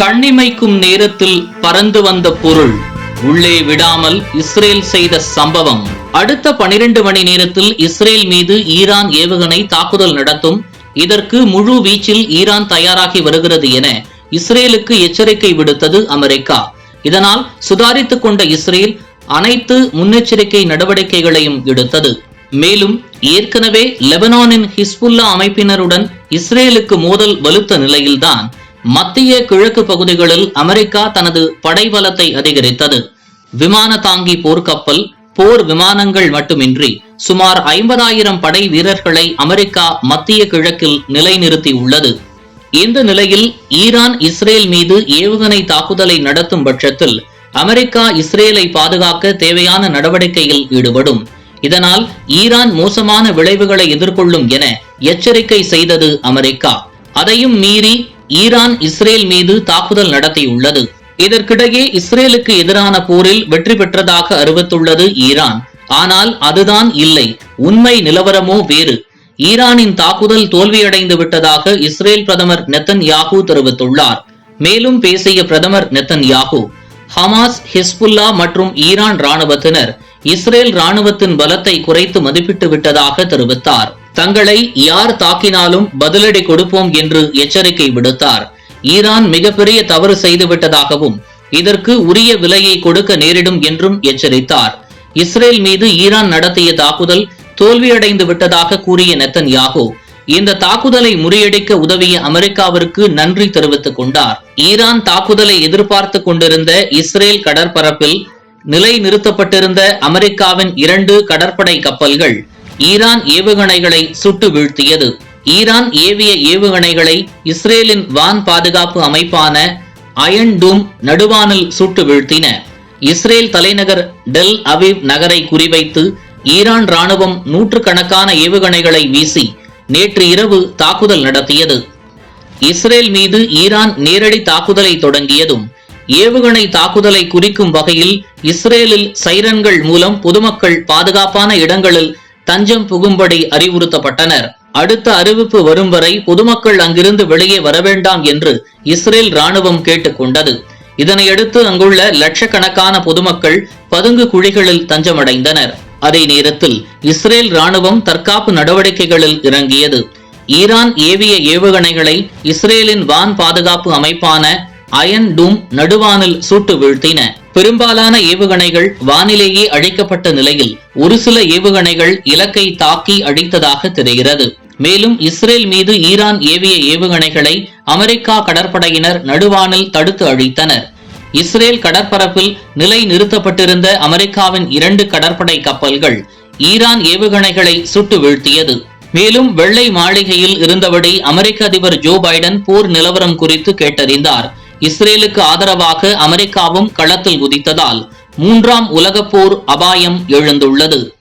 கண்ணிமைக்கும் நேரத்தில் பறந்து வந்த பொருள் உள்ளே விடாமல் இஸ்ரேல் செய்த சம்பவம். அடுத்த பனிரெண்டு மணி நேரத்தில் இஸ்ரேல் மீது ஈரான் ஏவுகணை தாக்குதல் நடத்தும். இதற்கு முழு வீச்சில் ஈரான் தயாராகி வருகிறது என இஸ்ரேலுக்கு எச்சரிக்கை விடுத்தது அமெரிக்கா. இதனால் சுதாரித்துக் கொண்ட இஸ்ரேல் அனைத்து முன்னெச்சரிக்கை நடவடிக்கைகளையும் எடுத்தது. மேலும் ஏற்கனவே லெபனானின் ஹிஸ்புல்லா அமைப்பினருடன் இஸ்ரேலுக்கு மோதல் வலுத்த நிலையில்தான் மத்திய கிழக்கு பகுதிகளில் அமெரிக்கா தனது படைபலத்தை அதிகரித்தது. விமான தாங்கி போர்க்கப்பல் போர் விமானங்கள் மட்டுமின்றி சுமார் ஐம்பதாயிரம் படை வீரர்களை அமெரிக்கா மத்திய கிழக்கில் நிலைநிறுத்தி உள்ளது. இந்த நிலையில் ஈரான் இஸ்ரேல் மீது ஏவுகணை தாக்குதலை நடத்தும் பட்சத்தில் அமெரிக்கா இஸ்ரேலை பாதுகாக்க தேவையான நடவடிக்கையில் ஈடுபடும். இதனால் ஈரான் மோசமான விளைவுகளை எதிர்கொள்ளும் என எச்சரிக்கை செய்தது அமெரிக்கா. அதையும் மீறி ஈரான் இஸ்ரேல் மீது தாக்குதல் நடத்தியுள்ளது. இதற்கிடையே இஸ்ரேலுக்கு எதிரான போரில் வெற்றி பெற்றதாக அறிவித்துள்ளது ஈரான். ஆனால் அதுதான் இல்லை. உண்மை நிலவரமோ வேறு. ஈரானின் தாக்குதல் தோல்வியடைந்து விட்டதாக இஸ்ரேல் பிரதமர் நெத்தன் யாகு தெரிவித்துள்ளார். மேலும் பேசிய பிரதமர் நெத்தன் யாகு ஹமாஸ் ஹிஸ்புல்லா மற்றும் ஈரான் ராணுவத்தினர் இஸ்ரேல் ராணுவத்தின் பலத்தை குறைத்து மதிப்பிட்டு விட்டதாக தெரிவித்தார். தங்களை யார் தாக்கினாலும் பதிலடி கொடுப்போம் என்று எச்சரிக்கை விடுத்தார். ஈரான் மிகப்பெரிய தவறு செய்துவிட்டதாகவும் இதற்கு உரிய விலையை கொடுக்க நேரிடும் என்றும் எச்சரித்தார். இஸ்ரேல் மீது ஈரான் நடத்திய தாக்குதல் தோல்வியடைந்து விட்டதாக கூறிய நெத்தன் யாகோ இந்த தாக்குதலை முறியடிக்க உதவிய அமெரிக்காவிற்கு நன்றி தெரிவித்துக் கொண்டார். ஈரான் தாக்குதலை எதிர்பார்த்து கொண்டிருந்த இஸ்ரேல் கடற்பரப்பில் நிலை நிறுத்தப்பட்டிருந்த அமெரிக்காவின் இரண்டு கடற்படை கப்பல்கள் ஈரான் ஏவுகணைகளை சுட்டு வீழ்த்தியது. ஈரான் ஏவிய ஏவுகணைகளை இஸ்ரேலின் வான் பாதுகாப்பு அமைப்பான அயன் டூம் நடுவானில் சுட்டு வீழ்த்தின. இஸ்ரேல் தலைநகர் டெல் அவிவ் நகரை குறிவைத்து ஈரான் ராணுவம் நூற்றுக்கணக்கான ஏவுகணைகளை வீசி நேற்று இரவு தாக்குதல் நடத்தியது. இஸ்ரேல் மீது ஈரான் நேரடி தாக்குதலை தொடங்கியதும் ஏவுகணை தாக்குதலை குறிக்கும் வகையில் இஸ்ரேலில் சைரன்கள் மூலம் பொதுமக்கள் பாதுகாப்பான இடங்களில் தஞ்சம் புகும்படி அறிவுறுத்தப்பட்டனர். அடுத்த அறிவிப்பு வரும் வரை பொதுமக்கள் அங்கிருந்து வெளியே வரவேண்டாம் என்று இஸ்ரேல் ராணுவம் கேட்டுக்கொண்டது இதனையடுத்து அங்குள்ள லட்சக்கணக்கான பொதுமக்கள் பதுங்கு குழிகளில் தஞ்சமடைந்தனர். அதே நேரத்தில் இஸ்ரேல் ராணுவம் தற்காப்பு நடவடிக்கைகளில் இறங்கியது. ஈரான் ஏவிய ஏவுகணைகளை இஸ்ரேலின் வான் பாதுகாப்பு அமைப்பான அயன் டூம் நடுவானில் சுட்டு வீழ்த்தின. பெரும்பாலான ஏவுகணைகள் வானிலேயே அழிக்கப்பட்ட நிலையில் ஒரு சில ஏவுகணைகள் இலக்கை தாக்கி அழித்ததாக தெரிகிறது. மேலும் இஸ்ரேல் மீது ஈரான் ஏவிய ஏவுகணைகளை அமெரிக்கா கடற்படையினர் நடுவானில் தடுத்து அழித்தனர். இஸ்ரேல் கடற்பரப்பில் நிலை நிறுத்தப்பட்டிருந்த அமெரிக்காவின் இரண்டு கடற்படை கப்பல்கள் ஈரான் ஏவுகணைகளை சுட்டு வீழ்த்தியது. மேலும் வெள்ளை மாளிகையில் இருந்தபடி அமெரிக்க அதிபர் ஜோ பைடன் போர் நிலவரம் குறித்து கேட்டறிந்தார். இஸ்ரேலுக்கு ஆதரவாக அமெரிக்காவும் களத்தில் குதித்ததால் மூன்றாம் உலகப் போர் அபாயம் எழுந்துள்ளது.